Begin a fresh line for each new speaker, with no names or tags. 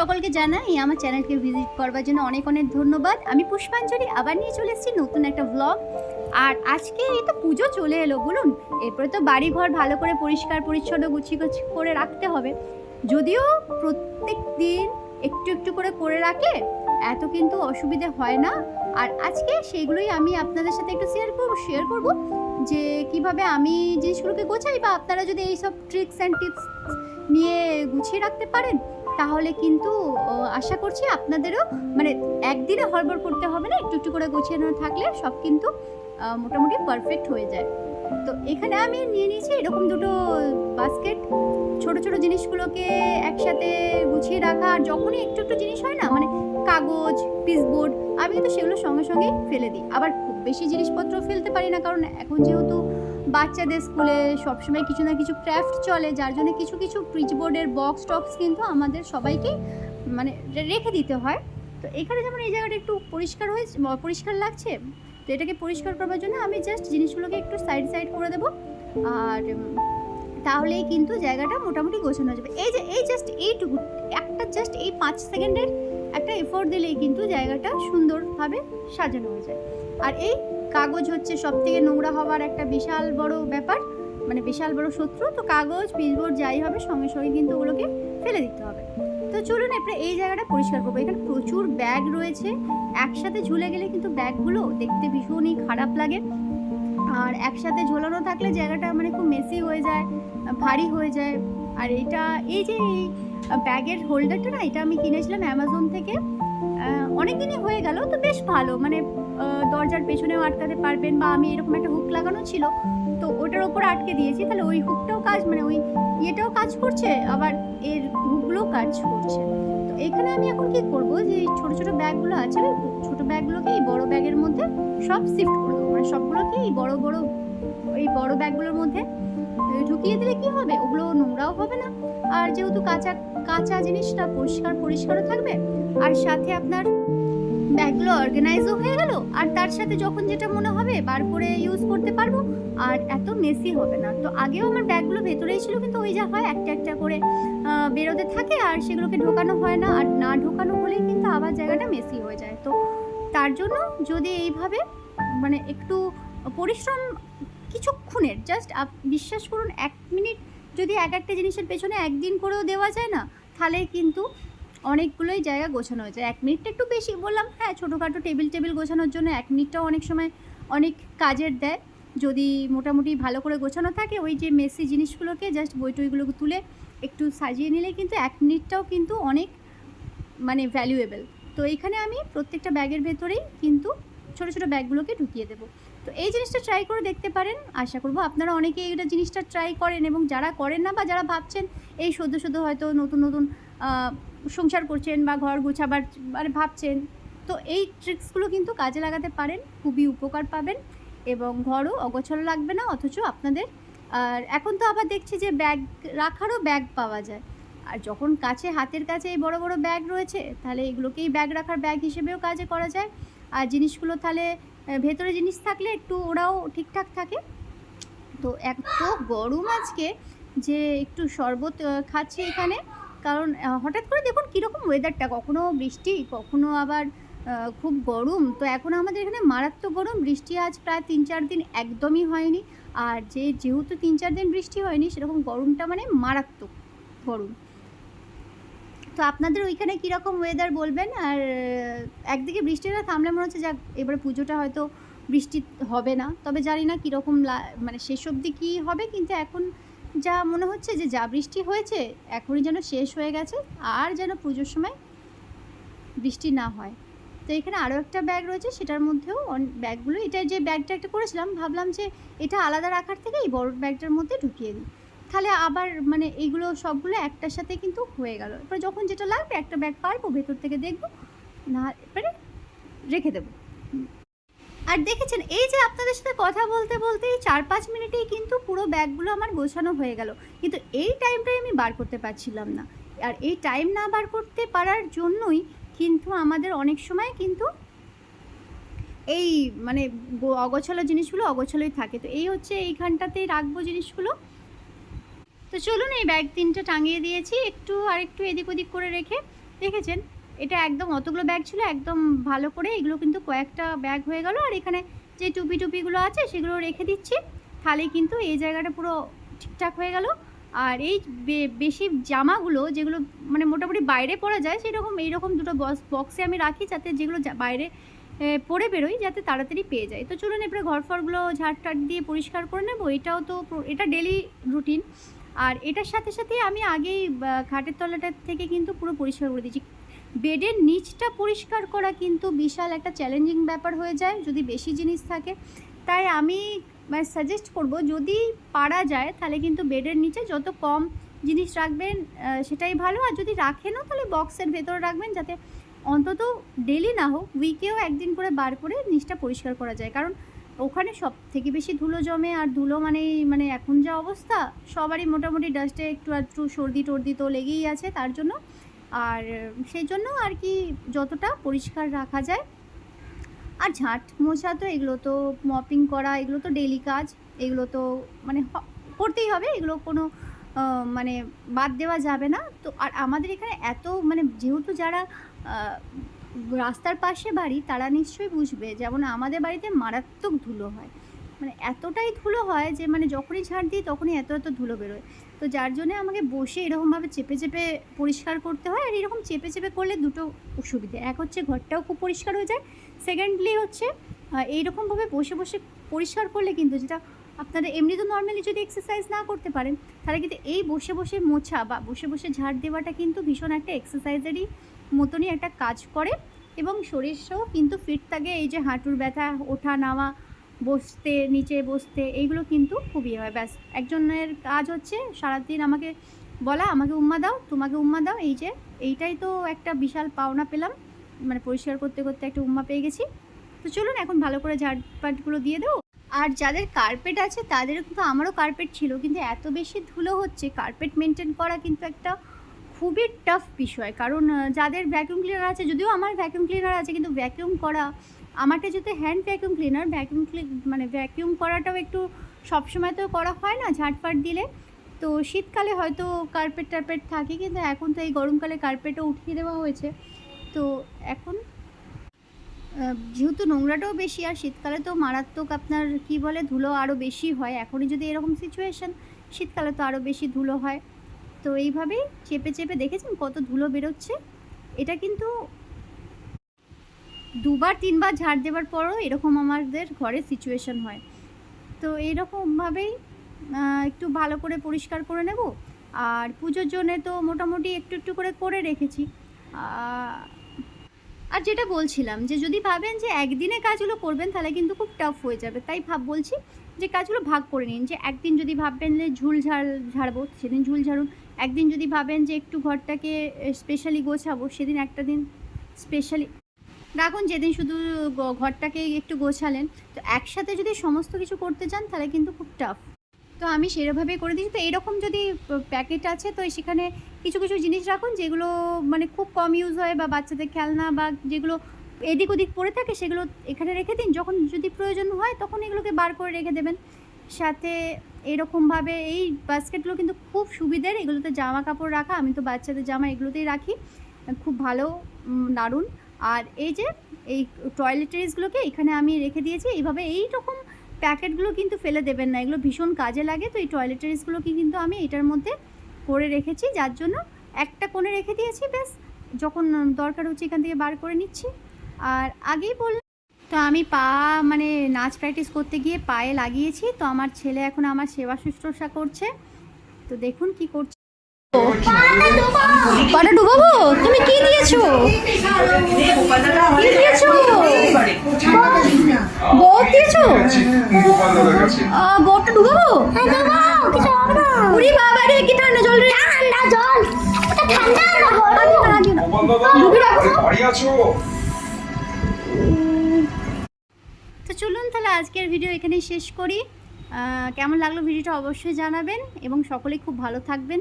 সকলকে জানাই আমার চ্যানেলকে ভিজিট করবার জন্য অনেক অনেক ধন্যবাদ। আমি পুষ্পাঞ্জলি আবার নিয়ে চলে এসেছি নতুন একটা ব্লগ আর আজকে এই তো পুজো চলে এলো, বলুন? এরপরে তো বাড়ি ঘর ভালো করে পরিষ্কার, পরিচ্ছন্ন, গুছিয়ে করে রাখতে হবে। যদিও প্রত্যেক দিন একটু একটু করে করে রাখলে এত কিন্তু অসুবিধে হয় না। আর আজকে সেইগুলোই আমি আপনাদের সাথে একটু শেয়ার করব শেয়ার করব যে কীভাবে আমি জিনিসগুলোকে গোছাই বা আপনারা যদি এইসব ট্রিক্স অ্যান্ড টিপস নিয়ে গুছিয়ে রাখতে পারেন তাহলে কিন্তু আশা করছি আপনাদেরও মানে একদিনে হড়বড় করতে হবে না, একটু একটু করে গোছানো থাকলে সব কিন্তু মোটামুটি পারফেক্ট হয়ে যায়। তো এখানে আমি নিয়ে নিয়েছি এরকম দুটো বাস্কেট ছোট ছোট জিনিসগুলোকে একসাথে গুছিয়ে রাখা, আর যখনই একটু একটু জিনিস হয় না মানে কাগজ পিসবোর্ড আমি কিন্তু সেগুলো সঙ্গে সঙ্গে ফেলে দিই। আবার খুব বেশি জিনিসপত্র ফেলতে পারি না, কারণ এখন যেহেতু বাচ্চাদের স্কুলে সবসময় কিছু না কিছু ক্রাফট চলে, যার জন্য কিছু কিছু পিচবোর্ডের বক্স টক্স কিন্তু আমাদের সবাইকে মানে রেখে দিতে হয়। তো এখানে যেমন এই জায়গাটা একটু পরিষ্কার হয়েছে পরিষ্কার লাগছে, তো এটাকে পরিষ্কার করবার জন্য আমি জাস্ট জিনিসগুলোকে একটু সাইড সাইড করে দেবো। আর তাহলেই কিন্তু জায়গাটা মোটামুটি গোছানো হয়ে যাবে। এই যে, এই জাস্ট এইটুকু, একটা জাস্ট এই পাঁচ সেকেন্ডের একটা এফোর্ট দিলেই কিন্তু জায়গাটা সুন্দরভাবে সাজানো হয়ে যায়। আর এই কাগজ হচ্ছে সব থেকে নোংরা হওয়ার একটা বিশাল বড় ব্যাপার মানে বিশাল বড় শত্রু। তো কাগজ পিসবোর্ড যাই হবে, সঙ্গে সঙ্গে কিন্তু ওগুলোকে ফেলে দিতে হবে। তো চলুন এরপরে এই জায়গাটা পরিষ্কার করব। এখানে প্রচুর ব্যাগ রয়েছে। একসাথে ঝুলে গেলে কিন্তু ব্যাগগুলো দেখতে ভীষণই খারাপ লাগে। আর একসাথে ঝোলানো থাকলে জায়গাটা মানে খুব মেসি হয়ে যায়, ভারী হয়ে যায়। আর এটা, এই যে এই ব্যাগের হোল্ডারটা না, এটা আমি কিনেছিলাম অ্যামাজন থেকে। অনেক দিনই হয়ে গেল, তো বেশ ভালো। মানে দরজার পেছনেও আটকাতে পারবেন বা আমি এরকম একটা হুক লাগানো ছিল, তো ওটার ওপর আটকে দিয়েছি। তাহলে ওই হুকটাও কাজ মানে ওই ইয়েটাও কাজ করছে, আবার এর হুকগুলোও কাজ করছে। তো এখানে আমি এখন কি করব, যে এই ছোটো ছোটো ব্যাগগুলো আছে ছোটো ব্যাগগুলোকে এই বড় ব্যাগের মধ্যে সব শিফট করে দেবো। মানে সবগুলোকে এই বড় বড়, এই বড় ব্যাগগুলোর মধ্যে ঢুকিয়ে দিলে কি হবে? ওগুলো নোংরাও হবে না। আর যেহেতু কাঁচা কাঁচা জিনিসটা পরিষ্কার, পরিষ্কারও থাকবে, আর সাথে আপনার ব্যাগগুলো অর্গানাইজও হয়ে গেল, আর তার সাথে যখন যেটা মনে হবে বার করে ইউজ করতে পারব, আর এত মেসি হবে না। তো আগেও আমার ব্যাগগুলো ভেতরেই ছিল, কিন্তু ওই যা হয় একটা একটা করে বেরোতে থাকে, আর সেগুলোকে ঢোকানো হয় না, আর না ঢোকানো হলেই কিন্তু আবার জায়গাটা মেসি হয়ে যায়। তো তার জন্য যদি এইভাবে মানে একটু পরিশ্রম কিছুক্ষণের জাস্ট বিশ্বাস করুন, এক মিনিট যদি এক একটা জিনিসের পেছনে একদিন করেও দেওয়া যায় না তাহলে কিন্তু অনেকগুলোই জায়গা গোছানো হয়ে যায় এক মিনিটটা একটু বেশি বললাম হ্যাঁ ছোটোখাটো টেবিল টেবিল গোছানোর জন্য এক মিনিটটাও অনেক সময় অনেক কাজের দেয়। যদি মোটামুটি ভালো করে গোছানো থাকে, ওই যে মেসি জিনিসগুলোকে জাস্ট বই টইগুলোকে তুলে একটু সাজিয়ে নিলে কিন্তু এক মিনিটটাও কিন্তু অনেক মানে ভ্যালুয়েবল তো এইখানে আমি প্রত্যেকটা ব্যাগের ভেতরেই কিন্তু ছোটো ছোটো ব্যাগগুলোকে ঢুকিয়ে দেবো। তো এই জিনিসটা ট্রাই করে দেখতে পারেন, আশা করব আপনারা অনেকে এইটা জিনিসটা ট্রাই করেন এবং যারা করেন না বা যারা ভাবছেন এই সদ্য সদ্য হয়তো নতুন নতুন সংসার করছেন বা ঘর গোছাবার মানে ভাবছেন, তো এই ট্রিক্সগুলো কিন্তু কাজে লাগাতে পারেন, খুবই উপকার পাবেন এবং ঘরও অগোছালো লাগবে না, অথচ আপনাদের, আর এখন তো আবার দেখছি যে ব্যাগ রাখারও ব্যাগ পাওয়া যায়, আর যখন কাছে হাতের কাছে এই বড় বড় ব্যাগ রয়েছে, তাহলে এগুলোকেই ব্যাগ রাখার ব্যাগ হিসেবেও কাজে করা যায় আর জিনিসগুলো তাহলে ভেতরে জিনিস থাকলে একটু ওরাও ঠিকঠাক থাকে। তো এত গরম আজকে যে একটু শরবত খাচ্ছি এখানে। কারণ হঠাৎ করে দেখুন কীরকম ওয়েদারটা কখনো বৃষ্টি, কখনো আবার খুব গরম। তো এখন আমাদের এখানে মারাত্মক গরম। বৃষ্টি আজ প্রায় তিন চার দিন একদমই হয়নি। আর যে যেহেতু তিন চার দিন বৃষ্টি হয়নি, সেরকম গরমটা মানে মারাত্মক গরম। তো আপনাদের ওইখানে কীরকম ওয়েদার বলবেন? আর, একদিকে বৃষ্টিটা থামলে মনে হচ্ছে যাক, এবারে পুজোটা হয়তো বৃষ্টি হবে না। তবে জানি না কীরকম মানে শেষ অবধি কী হবে, কিন্তু এখন যা মনে হচ্ছে যে যা বৃষ্টি হয়েছে, এখনই যেন শেষ হয়ে গেছে, আর যেন পুজোর সময় বৃষ্টি না হয়। তো এখানে আরও একটা ব্যাগ রয়েছে, সেটার মধ্যেও ব্যাগগুলো এটা যে ব্যাগটা একটা করেছিলাম, ভাবলাম যে এটা আলাদা রাখার থেকে এই বড় ব্যাগটার মধ্যে ঢুকিয়ে দিই। তাহলে আবার মানে এইগুলো সবগুলো একটার সাথে কিন্তু হয়ে গেল। এরপর যখন যেটা লাগবে একটা ব্যাগ পারব, ভেতর থেকে দেখব, না এবারে রেখে দেবো। আর দেখেছেন, এই যে আপনাদের সাথে কথা বলতে বলতে এই চার পাঁচ মিনিটেই কিন্তু পুরো ব্যাগগুলো আমার গোছানো হয়ে গেল। কিন্তু এই টাইমটাই আমি বার করতে পারছিলাম না। আর এই টাইম না বার করতে পারার জন্যই কিন্তু আমাদের অনেক সময় কিন্তু এই মানে অগোছালো জিনিসগুলো অগোছালোই থাকে। তো এই হচ্ছে এইখানটাতেই রাখব জিনিসগুলো। তো চলুন এই ব্যাগ তিনটা টাঙিয়ে দিয়েছি, একটু আর একটু এদিক ওদিক করে রেখে। দেখেছেন, এটা একদম অতগুলো ব্যাগ ছিল, একদম ভালো করে এগুলো কিন্তু কয়েকটা ব্যাগ হয়ে গেল। আর এখানে যে টুপি টুপিগুলো আছে সেগুলো রেখে দিচ্ছি। তাহলে কিন্তু এই জায়গাটা পুরো ঠিকঠাক হয়ে গেল। আর এই বেশি জামাগুলো যেগুলো মানে মোটামুটি বাইরে পরা যায়, সেরকম এইরকম দুটো বক্স বক্সে আমি রাখি যাতে যেগুলো বাইরে পরে বেরোই যাতে তাড়াতাড়ি পেয়ে যায়। তো চলুন এবারে ঘর ফরগুলো ঝাড় টাট দিয়ে পরিষ্কার করে নেব। এটাও তো এটা ডেলি রুটিন আর এটার সাথে সাথে আমি আগেই খাটের তলাটা থেকে কিন্তু পুরো পরিষ্কার করে দিচ্ছি বেডের নিচটা পরিষ্কার করা কিন্তু বিশাল একটা চ্যালেঞ্জিং ব্যাপার হয়ে যায়, যদি বেশি জিনিস থাকে। তাই আমি সাজেস্ট করব, যদি পারা যায়, তাহলে কিন্তু বেডের নিচে যত কম জিনিস রাখবেন সেটাই ভালো। আর যদি রাখেনও, তাহলে বক্সের ভেতরে রাখবেন যাতে অন্তত ডেলি না হোক উইকেও একদিন করে বার করে নিচটা পরিষ্কার করা যায়। কারণ ওখানে সব থেকে বেশি ধুলো জমে আর ধুলো মানে মানে এখন যা অবস্থা, সবারই মোটামুটি ডাস্টে একটু একটু সর্দি টর্দি তো লেগেই আছে তার জন্য। আর সেই জন্য আর কি যতটা পরিষ্কার রাখা যায়। আর ঝাঁট মোছা তো এগুলো তো মপিং করা, এগুলো তো ডেলি কাজ, এগুলো তো মানে করতেই হবে, এগুলো কোনো মানে বাদ দেওয়া যাবে না। তো আর আমাদের এখানে এত মানে যেহেতু যারা রাস্তার পাশে বাড়ি, তারা নিশ্চয়ই বুঝবে যেমন আমাদের বাড়িতে মারাত্মক ধুলো হয়। মানে এতটাই ধুলো হয় যে মানে যখনই ঝাড় দিই তখনই এত এত ধুলো বেরোয়। তো যার জন্য আমাকে বসে এরকমভাবে চেপে চেপে পরিষ্কার করতে হয় আর এরকম চেপে চেপে করলে দুটো সুবিধে এক হচ্ছে ঘরটাও খুব পরিষ্কার হয়ে যায়। সেকেন্ডলি হচ্ছে এইরকমভাবে বসে বসে পরিষ্কার করলে কিন্তু যেটা আপনারা এমনি তো নর্মালি যদি এক্সারসাইজ না করতে পারেন, তাহলে কিন্তু এই বসে বসে মোছা বা বসে বসে ঝাড় দেওয়াটা কিন্তু ভীষণ একটা এক্সারসাইজেরই মতনই একটা কাজ করে এবং শরীরটাও কিন্তু ফিট থাকে এই যে হাঁটুর ব্যথা, ওঠা, নামা, বসতে, নিচে বসতে এইগুলো কিন্তু খুবই হয়। ব্যাস, একজনের কাজ হচ্ছে সারাদিন আমাকে বলা, আমাকে উম্মা দাও, তোমাকে উম্মা দাও। এই যে, এইটাই তো একটা বিশাল পাওনা পেলাম। মানে পরিষ্কার করতে করতে একটা উম্মা পেয়ে গেছি। তো চলুন এখন ভালো করে ঝাড়পাটগুলো দিয়ে দেবো। আর যাদের কার্পেট আছে তাদের কিন্তু আমারও কার্পেট ছিল, কিন্তু এত বেশি ধুলো হচ্ছে কার্পেট মেনটেন করা কিন্তু একটা খুবই টাফ বিষয়। কারণ যাদের ভ্যাকুয়াম ক্লিনার আছে, যদিও আমার ভ্যাকুয়াম ক্লিনার আছে, কিন্তু ভ্যাকুয়াম করা, আমারটা যেহেতু হ্যান্ড ভ্যাকুয়াম ক্লিনার ভ্যাকুয়াম মানে ভ্যাকুয়াম করাটাও একটু সবসময় তো করা হয় না, ঝাঁটফাট দিলে। তো শীতকালে হয়তো কার্পেট টার্পেট থাকে, কিন্তু এখন তো এই গরমকালে কার্পেটও উঠিয়ে দেওয়া হয়েছে। তো এখন যেহেতু নোংরাটাও বেশি, আর শীতকালে তো মারাত্মক আপনার, কি বলে, ধুলো আরও বেশি হয়। এখনই যদি এরকম সিচুয়েশান শীতকালে তো আরও বেশি ধুলো হয়। তো এইভাবেই চেপে চেপে দেখেছেন কত ধুলো বেরোচ্ছে? এটা কিন্তু দুবার, তিনবার ঝাড় দেওয়ার পরও এরকম আমাদের ঘরে সিচুয়েশন হয়। তো এইরকমভাবেই একটু ভালো করে পরিষ্কার করে নেব। আর পুজোর জন্যে তো মোটামুটি একটু একটু করে করে রেখেছি। আর যেটা বলছিলাম যে যদি ভাবেন যে একদিনে কাজগুলো করবেন তাহলে কিন্তু খুব টাফ হয়ে যাবে। তাই ভাব বলছি যে কাজগুলো ভাগ করে নিন, যে একদিন যদি ভাববেন যে ঝুল ঝাড় ঝাড়বো, সেদিন ঝুল ঝাড়ুন। একদিন যদি ভাবেন যে একটু ঘরটাকে স্পেশালি গোছাবো, সেদিন একটা দিন স্পেশালি রাখুন, যেদিন শুধু ঘরটাকে একটু গোছালেন। তো একসাথে যদি সমস্ত কিছু করতে চান, তাহলে কিন্তু খুব টাফ তো আমি সেরকমভাবেই করে দিচ্ছি তো এরকম যদি প্যাকেট আছে, তো সেখানে কিছু কিছু জিনিস রাখুন, যেগুলো মানে খুব কম ইউজ হয় বা বাচ্চাদের খেলনা বা যেগুলো এদিক ওদিক পড়ে থাকে, সেগুলো এখানে রেখে দিন। যখন যদি প্রয়োজন হয়, তখন এগুলোকে বার করে রেখে দেবেন। সাথে এরকমভাবে এই বাস্কেটগুলো কিন্তু খুব সুবিধের। এগুলোতে জামা কাপড় রাখা, আমি তো বাচ্চাদের জামা এগুলোতেই রাখি। খুব ভালো দারুণ। আর এই যে, এই টয়লেটারিজগুলোকে এখানে আমি রেখে দিয়েছি। এইভাবে এই রকম প্যাকেটগুলো কিন্তু ফেলে দেবেন না। এগুলো ভীষণ কাজে লাগে। তো এই টয়লেটারিজগুলোকে কিন্তু আমি এটার মধ্যে করে রেখেছি। যার জন্য একটা কোণে রেখে দিয়েছি বেশ যখন দরকার হচ্ছে এখান থেকে বার করে নিচ্ছি। আর আগেই বললাম তো আমি পা মানে নাচ প্র্যাকটিস করতে গিয়ে পায়ে লাগিয়েছি তো আমার ছেলে এখন আমার সেবা শুশ্রূষা করছে। তো দেখুন কি করছে। পাটা ডুবাবো? তুমি কি দিয়েছ? কি দিয়েছ? বট দিয়েছ? বটটা ডুবাবো? উড়ি বাবা রে কি ঠান্ডা জল রে। ঠান্ডা জল। ঠান্ডা ঢুকে রাখো। তাহলে আজকের ভিডিও এখানেই শেষ করি। কেমন লাগল ভিডিওটা অবশ্যই জানাবেন এবং সকলেই খুব ভালো থাকবেন।